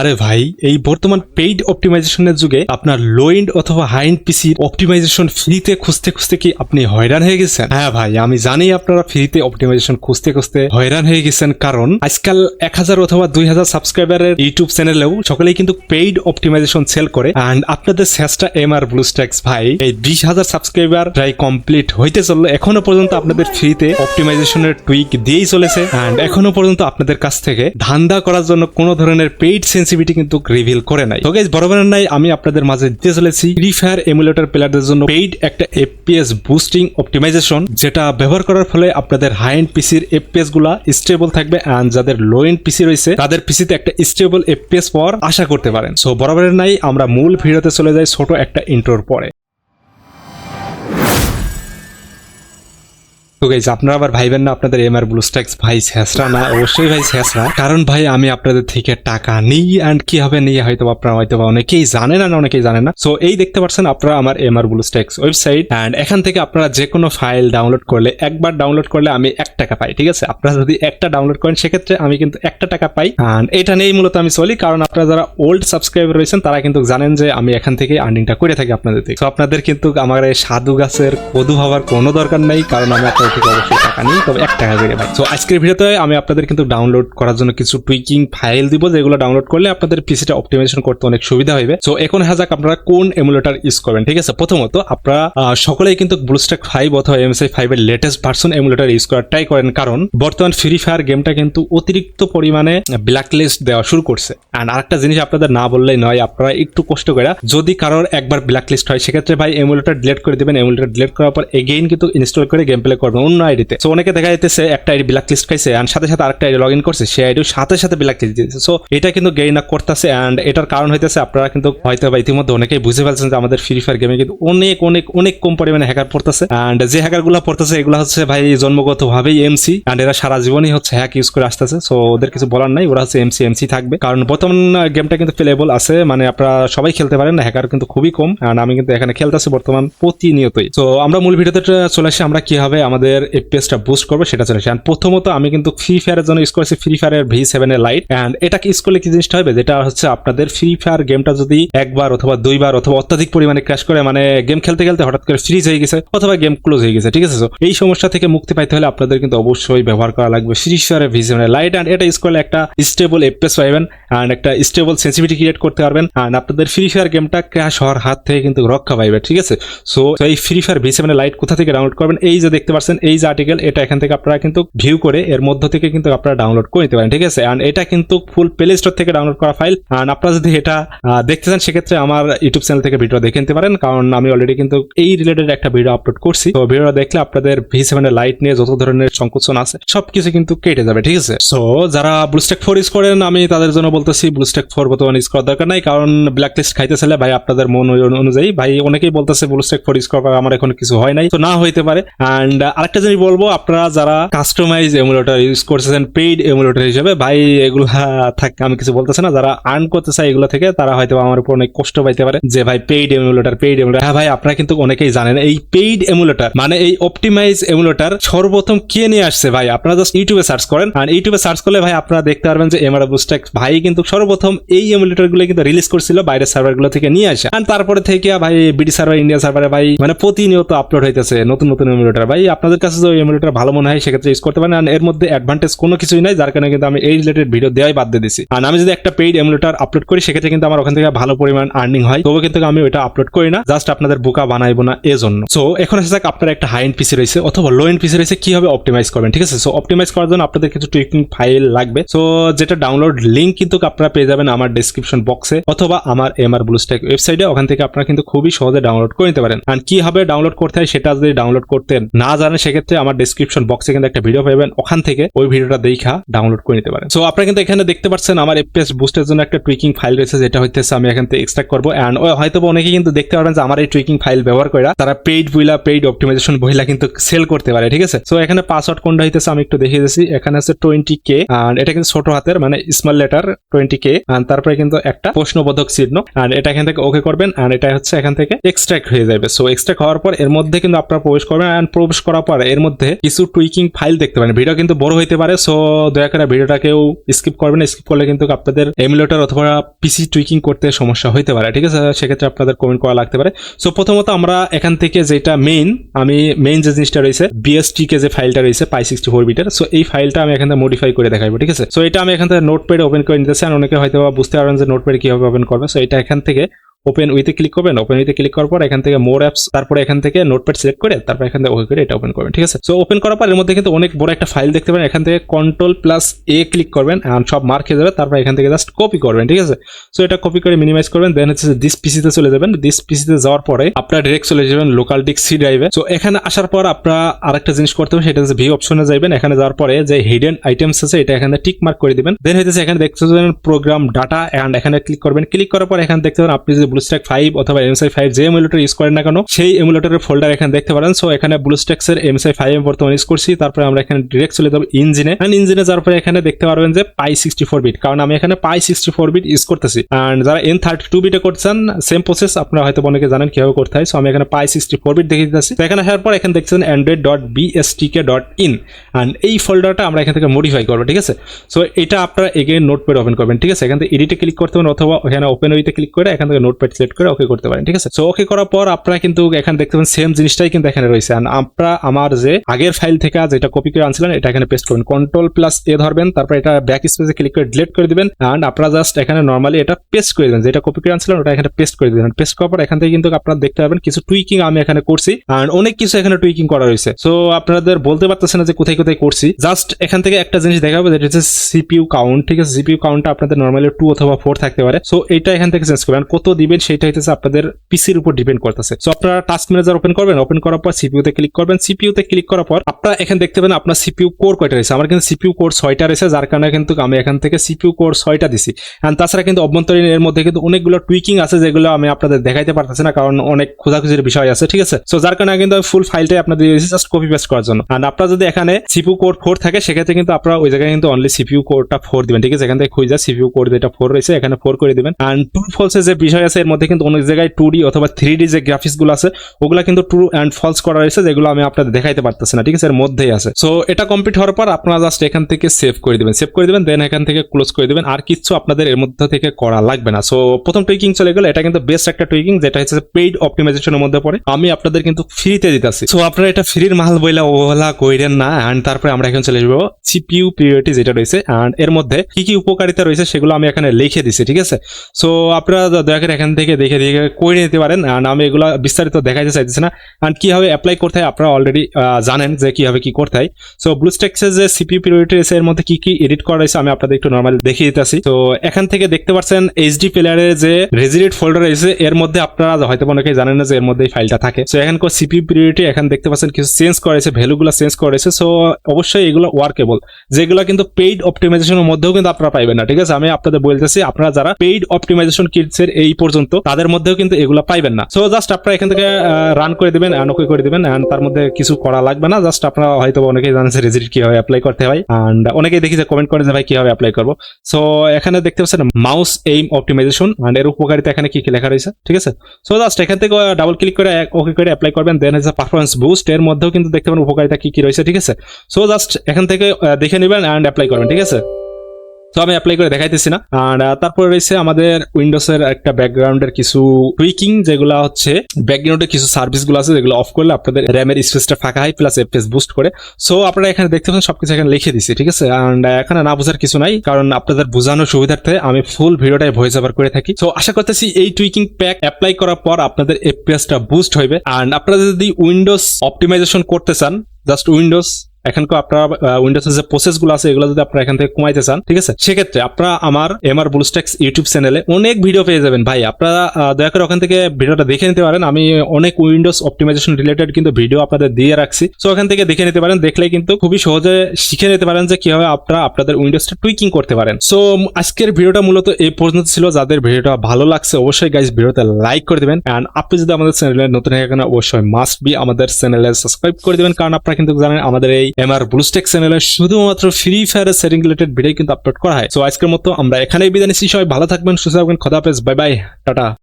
আরে ভাই, এই বর্তমান পেইড অপটিমাইজেশনের যুগে আপনার লো এন্ড অথবা হাই এন্ড পিসি অপটিমাইজেশন ফ্রিতে খুঁজতে খুঁজতে কি আপনি হয়রান হয়ে গেছেন? হ্যাঁ ভাই, আমি জানি আপনারা ফ্রিতে অপটিমাইজেশন খুঁজতে খুঁজতে হয়রান হয়ে গেছেন কারণ আজকাল এক হাজার অথবা দুই হাজার সাবস্ক্রাইবারের ইউটিউব চ্যানেলেও সকলেই কিন্তু পেইড অপটিমাইজেশন সেল করে। অ্যান্ড আপনাদের শেষটা এম আর ব্লু ব্লুস্ট্যাক্স ভাই, এই বিশ হাজার সাবস্ক্রাইবার প্রায় কমপ্লিট হইতে চলল। এখনও পর্যন্ত আপনাদের ফ্রিতে অপটিমাইজেশনের টুইক দিয়েই চলেছে। অ্যান্ড এখনও পর্যন্ত আপনাদের কাছ থেকে ধান্দা করার জন্য কোনো ধরনের পেইড সেন্সিভিটি কিন্তু রিভিল করে নাই। তো গাইজ বরাবরের নাই, আমি আপনাদের মাঝে দিতে চলেছি ফ্রি ফায়ার এমুলেটর প্লেয়ারদের জন্য পেইড একটা এফপিএস বুস্টিং অপটিমাইজেশন যেটা ব্যবহার করার ফলে আপনাদের হাই এন্ড পিসির এফপিএসগুলা স্টেবল থাকবে অ্যান্ড যাদের লো এন্ড পিসি রয়েছে, তাদের পিসিতে একটা স্টেবল এফপিএস পাওয়ার আশা করতে পারেন। সো বরাবরের নাই, আমরা মূল ভিডিওতে চলে যাই ছোট একটা ইন্ট্রোর পরে। তো গাইজ আপনারা আবার ভাইবেন না, আপনাদের এমআর ব্লুস্ট্যাক্স ভাই শেষরা না, অবশ্যই ভাই শেষরা। কারণ ভাই, আমি আপনাদের থেকে টাকা নিই অ্যান্ড কি হবে নিয়ে হয়তো আপনারা হয়তো বা অনেকেই জানে না অনেকেই জানে না। সো এই দেখতে পাচ্ছেন আপনারা আমার এমআর ব্লুস্ট্যাক্স ওয়েবসাইট অ্যান্ড এখান থেকে আপনারা যে কোনো ফাইল ডাউনলোড করলে, একবার ডাউনলোড করলে আমি এক টাকা পাই, ঠিক আছে? আপনারা যদি একটা ডাউনলোড করেন, সেক্ষেত্রে আমি কিন্তু একটা টাকা পাই। অ্যান্ড এটা নিয়েই মূলত আমি চলি, কারণ আপনারা যারা ওল্ড সাবস্ক্রাইবার রয়েছেন, তারা কিন্তু জানেন যে আমি এখান থেকে আর্নিংটা করে থাকি আপনাদের থেকে। তো আপনাদের কিন্তু আমার এই সাধু গাছের কদু হওয়ার কোনো দরকার নেই, কারণ আমি আপনাদের থেকে অবশ্যই টাকা নিই তবে এক টাকা করে ভাই। তো আজকের ভিডিওতে আমি আপনাদের কিন্তু ডাউনলোড করার জন্য কিছু টুইকিং ফাইল দিব, যেগুলো ডাউনলোড করলে আপনাদের পিসিটা অপটিমাইজেশন করতে অনেক সুবিধা হবে। তো এখন হাজাক আপনারা কোন এমুলেটর ইউজ করবেন, ঠিক আছে? প্রথমত, আপনারা সকলেই কিন্তু ব্লুস্ট্যাক ফাইভ অথবা এমএসআই ফাইভ এর লেটেস্ট ভার্সন এমুলেটর ইউজ করার ট্রাই করেন, কারণ বর্তমান ফ্রি ফায়ার গেমটা কিন্তু অতিরিক্ত পরিমাণে ব্ল্যাক লিস্ট দেওয়া শুরু করছে। আর আরেকটা জিনিস আপনাদের না বললেই নয়, আপনারা একটু কষ্ট করে, যদি কারোর একবার ব্ল্যাক লিস্ট হয়, সেক্ষেত্রে ভাই এমুলেটর ডিলেট করে দেবেন। এমুলেটর ডিলেট করার পর এগেইন কিন্তু ইনস্টল করে গেম প্লে করবেন। অন্য আইডিতে। সো অনেকে দেখা যাইতেছে একটা আইডি ব্ল্যাক লিস্ট খাইছে আর সাথে সাথে আরেকটা আইডি লগ ইন করছে, সেই আইডির সাথে সাথে ব্ল্যাক লিস্ট দিয়েছে সো এটা কিন্তু গেইন আপ করতেছে অ্যান্ড এটার কারণ হইতেছে আপনারা কিন্তু হয়তো বা ইতিমধ্যে অনেকেই বুঝে ফেলছেন যে আমাদের ফ্রি ফায়ার গেমে কিন্তু অনেক অনেক অনেক কম পরিমাণে হ্যাকার পড়তেছে। অ্যান্ড যে হ্যাকারগুলো পড়তেছে, এগুলো হচ্ছে ভাই জন্মগত ভাবেই এমসি অ্যান্ড এরা সারা জীবনই হচ্ছে হ্যাক ইউজ করে আসতেছে। সো ওদের কিছু বলার নাই, ওরা হচ্ছে এমসি এমসি থাকবে। কারণ বর্তমান গেমটা কিন্তু প্লেবল আছে মানে আপনারা সবাই খেলতে পারেন হ্যাকার কিন্তু খুবই কম। অ্যান্ড আমি কিন্তু এখানে খেলতেছি বর্তমান প্রতিনিয়তই। তো আমরা মূল ভিডিওতে চলে আসি, আমরা কীভাবে আমাদের এফপিএসটা বুস্ট করব, সেটা চলে আসি। প্রথমত আমি কিন্তু ফ্রি ফায়ারের জন্য ইউজ করেছি ফ্রি ফায়ারের ভি সেভেন এর লাইট অ্যান্ড এটাকে ইউজ করলে কি জিনিসটা হবে? যেটা হচ্ছে আপনাদের ফ্রি ফায়ার গেমটা যদি একবার অথবা দুইবার অথবা অত্যাধিক পরিমাণে ক্র্যাশ করে মানে গেম খেলতে খেলতে হঠাৎ করে ফ্রিজ হয়ে গেছে অথবা গেম ক্লোজ হয়ে গেছে, ঠিক আছে? তো এই সমস্যা থেকে মুক্তি পাইতে হলে আপনাদের কিন্তু অবশ্যই ব্যবহার করা লাগবে ফ্রি ফায়ারের ভি সেভেন লাইট অ্যান্ড এটা ইউজ করলে একটা স্টেবল এফপিএস পাইবেন অ্যান্ড একটা স্টেবল সেন্সিভিটি ক্রিয়েট করতে পারবেন অ্যান্ড আপনাদের ফ্রি ফায়ার গেমটা ক্র্যাশ হওয়ার হাত থেকে কিন্তু রক্ষা পাইবে, ঠিক আছে? সো এই free fire V seven lite কোথা থেকে ডাউনলোড করবেন? এই যে দেখতে পাচ্ছেন এই যে আর্টিকেল এটা এখান থেকে আপনারা কিন্তু ভিউ করে এর মধ্য থেকে কিন্তু আপনারা ডাউনলোড করে নিতে পারেন, ঠিক আছে? অ্যান্ড এটা কিন্তু ফুল প্লে স্টোর থেকে ডাউনলোড করা ফাইল অ্যান্ড আপনারা যদি এটা দেখতে চান, সেক্ষেত্রে আমার ইউটিউব চ্যানেল থেকে ভিডিও দেখে নিতে পারেন। কারণ আমি অলরেডি কিন্তু এই রিলেটেড একটা ভিডিও আপলোড করছি। তো ভিডিওটা দেখলে আপনাদের ভি সেভেন এর লাইট নিয়ে যত ধরনের সংকোচন আছে, সবকিছু কিন্তু কেটে যাবে, ঠিক আছে? সো যারা ব্লুস্টেক ফোর ইউজ করেন, আমি তাদের জন্য বলতেছি ব্লুস্টেক ফোর বর্তমানে ইউজ করার দরকার নাই। কারণ ব্ল্যাক লিস্ট খাইতে চাইলে ভাই আপনাদের মন অনুযায়ী, ভাই অনেকেই বলতেছে ব্লুস্টেক ফোর ইউজ করার আমার এখন কিছু হয় নাই। তো না হইতে পারে। অ্যান্ড আরেকটা জিনিস বলব, আপনারা যারা কাস্টমাইজ এমুলেটর ইউজ করতেছেন পেইড এমুলেটর হিসেবে, ভাই, এগুলো থাক, আমি কিছু বলতেছি না, যারা আর্ন করতে চায় এগুলো থেকে, তারা হয়তো আমার উপর অনেক কষ্ট পাইতে পারে যে, ভাই পেইড এমুলেটর পেইড এমুলেটর হ্যাঁ ভাই, আপনারা কিন্তু অনেকেই জানেন, এই পেইড এমুলেটর মানে এই অপটিমাইজ এমুলেটর সর্বপ্রথম কে নিয়ে আসছে, ভাই? আপনারা জাস্ট ইউটিউবে সার্চ করেন, আর ইউটিউবে সার্চ করলে, ভাই, আপনারা দেখতে পারবেন যে এমআর বুস্টেক ভাই কিন্তু সর্বপ্রথম এই এমুলেটরগুলো কিন্তু রিলিজ করছিল, বাইরের সার্ভারগুলো থেকে নিয়ে আসে। আর তারপরে থেকে, ভাই বিডি সার্ভার ইন্ডিয়া সার্ভারে ভাই মানে প্রতিনিয়ত আপলোড হইতেছে, নতুন নতুন এমুলেটর ভাই, আপনাদের কাছে যদি এমুলেটর ভালো মনে হয়, সেক্ষেত্রে ইউজ করতে পারেন। আর এর মধ্যে অ্যাডভান্টেজ কোনো কিছুই নাই, যার কারণে কিন্তু আমি এই রিলেটেড ভিডিও দেওয়াই বাদ দিয়ে দিছি। আর আমি যদি একটা পেইড এমুলেটর আপলোড করি, সেক্ষেত্রে কিন্তু আমার ওখান থেকে ভালো পরিমাণ আর্নিং হয়। তবে কিন্তু আমি ওইটা আপলোড করি না জাস্ট আপনাদের বোকা বানাইবো না, এজন্য। সো এখন এসে যাক আপনার একটা হাই এন্ড পিসি রয়েছে, অথবা লো এন্ড পিসি রয়েছে, কীভাবে অপটিমাইজ করবেন, ঠিক আছে? সো অপটিমাইজ করার জন্য আপনাদের কিছু টুইকিং ফাইল লাগবে। সো যেটা ডাউনলোড লিঙ্ক কিন্তু আপনারা পেয়ে যাবেন আমার ডেসক্রিপশন বক্সে অথবা আমার এম এমআর ব্লুস্ট্যাক ওয়েবসাইটে ওখান থেকে আপনারা কিন্তু খুবই সহজে ডাউনলোড করে নিতে পারেন। আর কীভাবে ডাউনলোড করতে হয়, সেটা যদি ডাউনলোড করতে না জানেন সেক্ষেত্রে আমার ডেসক্রিপশন বক্সে কিন্তু একটা ভিডিও পাবেন। ওখান থেকে ওই ভিডিওটা দেখা ডাউনলোড করে নিতে পারেন। সো আপনারা কিন্তু এখানে দেখতে পাচ্ছেন আমার এফপিএস বুস্টের জন্য একটা টুইকিং ফাইল রয়েছে, যেটা হইতেছে আমি এখান থেকে এক্সট্রাক্ট করব। অ্যান্ড হয়তো অনেকে কিন্তু দেখতে পারেন যে আমার এই টুইকিং ফাইল ব্যবহার করে তারা পেইড বইলা পেইড অপটিমাইজেশন বইলা কিন্তু সেল করতে পারে, ঠিক আছে? সো এখানে পাসওয়ার্ড কোনটা হইতেছে আমি একটু দেখিয়ে দিচ্ছি এখানে আছে টোয়েন্টি কে আর এটা কিন্তু ছোট হাতের মানে স্মল লেটার টোয়েন্টি কে আর তারপরে কিন্তু একটা প্রশ্নবোধক চিহ্ন। আর এটা এখান থেকে ওকে করবেন আর এটা হচ্ছে এখান থেকে এক্সট্রাক্ট হয়ে যাবে। সো এক্সট্রাক্ট হওয়ার পর এর মধ্যে কিন্তু আপনারা প্রবেশ করবেন অ্যান্ড প্রবেশ করার পর পর। এর মধ্যে কিছু টুইকিং ফাইল দেখতে পারেন। ভিডিও কিন্তু বড় হইতে পারে সো দয়া করে ভিডিওটাকেও স্কিপ করবেন। স্কিপ করলে কিন্তু আপনাদের এমুলেটর অথবা পিসি টুইকিং করতে সমস্যা হইতে পারে, ঠিক আছে? সেক্ষেত্রে আপনাদের কমেন্ট করা লাগতে পারে। সো প্রথমত আমরা এখান থেকে যেটা মেইন আমি মেইন যে জিনিসটা রয়েছে বিএসটি কে যে ফাইলটা রয়েছে পাই সিক্সটি ফোর বিটের সো এই ফাইলটা আমি এখান থেকে মডিফাই করে দেখাবো ঠিক আছে? সো এটা আমি এখান থেকে নোট পেড ওপেন করে নিতেছি আর অনেকে হয়তো বুঝতে পারেন যে নোট পেড কীভাবে ওপেন করবে। সো এটা এখান থেকে ওপেন উইথে ক্লিক করবেন। ওপেন উইথে ক্লিক করার পর এখান থেকে মোর অ্যাপস তারপরে এখান থেকে নোটপ্যাড সিলেক্ট করে তারপর এখান থেকে ওকে করে এটা ওপেন করবেন, ঠিক আছে? সো ওপেন করার পর এর মধ্যে কিন্তু অনেক বড় একটা ফাইল দেখতে পারেন। এখান থেকে কন্ট্রোল প্লাস এ ক্লিক করবেন and সব মার্ক হয়ে যাবে। তারপর এখান থেকে জাস্ট কপি করবেন, ঠিক আছে? সো এটা কপি করে মিনিমাইজ করবেন। দেন হচ্ছে দিস পিসিতে চলে যাবেন। দিস পিসিতে যাওয়ার পরে আপনার ডিরেক্ট চলে যাবেন লোকাল ডিক সি ড্রাইভে সো এখানে আসার পর আপনারা আরেকটা জিনিস করতে হবে, সেটা হচ্ছে ভি অপশনে যাবেন এখানে যাওয়ার পরে যে হিডেন আইটেমস আছে, এটা এখানে টিক মার্ক করে দিবেন। দেন হইতেছে এখানে দেখতে পাবেন প্রোগ্রাম ডাটা এন্ড এখানে ক্লিক করবেন। ক্লিক করার পর এখানে দেখতে পাবেন আপনি যদি ব্লুস্ট্যাক ফাইভ অথবা এমএসআই ফাইভ যে এমুলেটর ইউজ করেন না কেন, সেই এমুলেটরের ফোল্ডার এখানে দেখতে পারেন। সো এখানে ব্লুস্ট্যাক্স এর এমএসআই ফাইভ আমি বর্তমানে ইউজ করছি। তারপরে আমরা এখানে ডিরেক্ট চলে যাব ইঞ্জিনে এন্ড ইঞ্জিনে যাওয়ার পরে এখানে দেখতে পারবেন যে পাই সিক্সটি ফোর বিট কারণ আমি এখানে pi sixty four bit use করতেছি। এন্ড যারা এন থার্টি টু বিটে করছেন সেম প্রসেস আপনারা হয়তো অনেকে জানেন কীভাবে করতে হয়। সো আমি এখানে পাই সিক্সটি ফোর বিট দেখে দিতেছি। তো এখানে আসার পর এখানে দেখছেন Android dot BSTK dot in and এই ফোল্ডারটা আমরা এখান থেকে মডিফাই করব, ঠিক আছে? সো এটা আপনারা এগেন নোটপ্যাড ওপেন করবেন, ঠিক আছে? এখান থেকে এডিটে ক্লিক করতে পারেন অথবা এখানে ওপেন উইতে ক্লিক করে এখান থেকে নোটপ্যাড সিলেক্ট করে ওকে করতে পারেন, ঠিক আছে? সো ওকে করার পর আপনারা কিন্তু এখানে দেখতে পাবেন সেম জিনিসটাই কিন্তু এখানে রয়েছে। আপনারা আমার যে আগের ফাইল থেকে যেটা কপি করে আনছিলেন এটা এখানে পেস্ট করবেন। কন্ট্রোল প্লাস এ ধরবেন, তারপর এটা ব্যাক স্পেসে ক্লিক করে ডিলিট করে দিবেন। অ্যান্ড আপনারা জাস্ট এখানে নর্মালি এটা পেস্ট করে দিবেন। যেটা কপি করে আনছিলেন ওটা এখানে পেস্ট করে দিবেন। পেস্ট করার পর এখান থেকে কিন্তু আপনারা দেখতে পাবেন, কিছু টুইকিং আমি এখানে করছি। অ্যান্ড অনেক কিছু এখানে টুইকিং করা রয়েছে। সো আপনাদের বলতে পারতেছেন না যে কোথায় কোথায় করছি। জাস্ট এখান থেকে একটা জিনিস দেখাবো যেটা হচ্ছে সিপিইউ কাউন্ট ঠিক আছে? সিপিইউ কাউন্টটা আপনাদের নর্মালি টু অথবা ফোর থাকতে পারে। সো এটা এখান থেকে চেঞ্জ করবেন। কত দিবেন সেটা হইতেছে আপনাদের পিসির উপর ডিপেন্ড করতেছে। সো আপনারা টাস্ক ম্যানেজার ওপেন করবেন ওপেন করার পর সিপিইউ তে ক্লিক করবেন। সিপিইউ তে ক্লিক করার পর আপনারা এখানে দেখতে পাবেন আপনার সিপিইউ কোর কয়টা রয়েছে? আমার কিন্তু সিপিইউ কোর ছয়টা রয়েছে, যার কারণে কিন্তু আমি এখান থেকে সিপিইউ কোর ছয়টা দিছি। এন্ড তাছাড়া কিন্তু অভ্যন্তরীণ এর মধ্যে কিন্তু অনেকগুলো টুইকিং আছে, যেগুলো আমি আপনাদের দেখাইতে পারতেছি না, কারণ অনেক খোঁজাখুঁজির বিষয় আছে, ঠিক আছে? সো যার কারণে কিন্তু ফুল ফাইলটাই আপনাদের দিয়েছি জাস্ট কপি পেস্ট করার জন্য। আর আপনার যদি এখানে সিপিইউ কোর ফোর থাকে, সেক্ষেত্রে কিন্তু আপনারা ওই জায়গায় কিন্তু অনলি সিপিইউ কোরটা ফোর দিবেন, ঠিক আছে? এখান থেকে খুঁজে সিপিইউ কোর যেটা ফোর রয়েছে, এখানে ফোর করে দিবেন। অ্যান্ড টু ফলসের যে বিষয় আছে এর মধ্যে কিন্তু অনেক জায়গায় টু ডি অথবা থ্রি ডি যে গ্রাফিক্সগুলো আছে, ওগুলা কিন্তু ট্রু অ্যান্ড ফলস করা রয়েছে যেগুলো আমি আপনাদের দেখাইতে পারতেছি না, ঠিক আছে? এর মধ্যেই আছে। সো এটা কমপ্লিট হওয়ার পর আপনারা জাস্ট এখান থেকে সেভ করে দিবেন। সেভ করে দিবেন দেন এখান থেকে ক্লোজ করে দিবেন। আর কিছু আপনাদের এর মধ্যে থেকে করা লাগবে না। সো প্রথম টুইকিং চলে গেল। এটা কিন্তু বেস্ট একটা টুইকিং যেটা হচ্ছে পেইড অপটিমাইজেশনের মধ্যে পড়ে। আমি আপনাদের কিন্তু ফ্রিতে দিতেছি। সো আপনারা এটা ফ্রির মাল বইলা, ওলা, কইরেন না। অ্যান্ড তারপরে আমরা এখন চলে যাব সিপিইউ প্রিয়রিটি যেটা রয়েছে। অ্যান্ড এর মধ্যে কি কি উপকারিতা রয়েছে সেগুলো আমি এখানে লিখে দিছি, ঠিক আছে? সো আপনারা দয়া করে এখান থেকে দেখে দেখে করে নিতে পারেন। অ্যান্ড আমি এগুলো বিস্তারিত দেখাইতে চাইতেছি না। অ্যান্ড কীভাবে অ্যাপ্লাই করতে হয় আপনারা অলরেডি জানেন যে কীভাবে কি করতে হয়। সো ব্লুস্টেক্সের যে সিপিইউ প্রিয়রিটি রয়েছে এর মধ্যে কি কি এডিট করা রয়েছে আমি আপনাদের একটু নর্মালি দেখিয়ে দিতেছি। তো এখান থেকে দেখতে পাচ্ছেন এইচডি প্লেয়ারের যে রেজিডেট ফোল্ডার রয়েছে, এর মধ্যে আপনারা হয়তো অনেকেই জানেন না যে এর মধ্যে এই ফাইলটা থাকে। সো এখানকার সিপিইউ প্রিয়রিটি এখান দেখতে পাচ্ছেন কিছু চেঞ্জ করেছে ভ্যালুগুলো চেঞ্জ করেছে সো অবশ্যই এগুলো ওয়ার্কেবল যেগুলো কিন্তু পেইড অপটিমাইজেশনের মধ্যেও কিন্তু আপনারা পাইবেন না, ঠিক আছে? আমি আপনাদের বলতেছি, আপনারা যারা পেইড অপটিমাইজেশন কিটস এর এই পর্যন্ত তাদের মধ্যেও কিন্তু এগুলো পাইবেন না। সো জাস্ট আপনারা এখান থেকে রান করে দিবেন অ্যান্ড ওকে করে দিবেন অ্যান্ড তার মধ্যে কিছু করা লাগবে না। জাস্ট আপনারা হয়তো অনেকেই জানেন যে রেজিট কীভাবে অ্যাপ্লাই করতে হয় অ্যান্ড অনেকেই দেখি যে কমেন্ট করে যে, ভাই, কীভাবে অ্যাপ্লাই করব? সো এখানে দেখতে পাচ্ছেন মাউস এইম অপটিমাইজেশন অ্যান্ড এর উপকারিতা এখানে কি কি লেখা রয়েছে, ঠিক আছে? সো জাস্ট এখান থেকে ডাবল ক্লিক করে ওকে করে অ্যাপ্লাই করবেন দেন হচ্ছে পারফরমেন্স বুস্ট এর মধ্যেও কিন্তু দেখতে পাবেন উপকারিতা কি কি রয়েছে, ঠিক আছে? সো জাস্ট এখান থেকে দেখে নেবেন অ্যান্ড অ্যাপ্লাই করবেন, ঠিক আছে? তো আমি অ্যাপ্লাই করে দেখাইতেছি না। আর তারপরে রয়েছে আমাদের উইন্ডোজের একটা ব্যাকগ্রাউন্ডের কিছু টুইকিং যেগুলো হচ্ছে ব্যাকগ্রাউন্ডের কিছু সার্ভিসগুলো আছে, যেগুলো অফ করলে আপনাদের র্যামের স্পেসটা ফাঁকা হয় প্লাস এফএস বুস্ট করে। সো আপনারা এখানে দেখতে পাচ্ছেন, সবকিছু এখানে লিখে দিছি, ঠিক আছে? অ্যান্ড এখানে না বোঝার কিছু নাই, কারণ আপনাদের বোঝানোর সুবিধার্থে আমি ফুল ভিডিওটাই ভয়েস ওভার করে থাকি। সো আশা করতেছি এই টুইকিং প্যাক অ্যাপ্লাই করার পর আপনাদের এফপিএসটা বুস্ট হবে অ্যান্ড আপনারা যদি উইন্ডোজ অপটিমাইজেশন করতে চান জাস্ট উইন্ডোজ এখানকার আপনারা উইন্ডোজের যে প্রসেসগুলো আছে, এগুলো যদি আপনারা এখান থেকে কমাইতে চান, ঠিক আছে? সেক্ষেত্রে আপনারা আমার এমআর ব্লুস্ট্যাক্স ইউটিউব চ্যানেলে অনেক ভিডিও পেয়ে যাবেন। ভাই, আপনারা দয়া করে ওখান থেকে ভিডিওটা দেখে নিতে পারেন। আমি অনেক উইন্ডোজ অপটিমাইজেশন রিলেটেড কিন্তু ভিডিও আপনাদের দিয়ে রাখছি। সো ওখান থেকে দেখে নিতে পারেন। দেখলে কিন্তু খুবই সহজে শিখে নিতে পারেন যে কীভাবে আপনারা আপনাদের উইন্ডোজটা টুইকিং করতে পারেন। সো আজকের ভিডিওটা মূলত এই পর্যন্ত ছিল। যাদের ভিডিওটা ভালো লাগছে, অবশ্যই গাইজ ভিডিওতে লাইক করে দিবেন। অ্যান্ড আপনি যদি আমাদের চ্যানেলে নতুন হয়ে অবশ্যই মাস্ট বি আমাদের চ্যানেলে সাবস্ক্রাইব করে দিবেন। কারণ আপনারা কিন্তু জানেন, আমাদের এই এমআর ব্লুস্টেক চ্যানেলে শুধুমাত্র ফ্রি ফায়ারের সেটিং রিলেটেড ভিডিও কিন্তু আপলোড করা হয়। সো আজকের মতো আমরা এখানেই বিদায় নিচ্ছি। সবাই ভালো থাকবেন, সুস্থ থাকবেন। খোদা হাফেজ। Bye bye tata.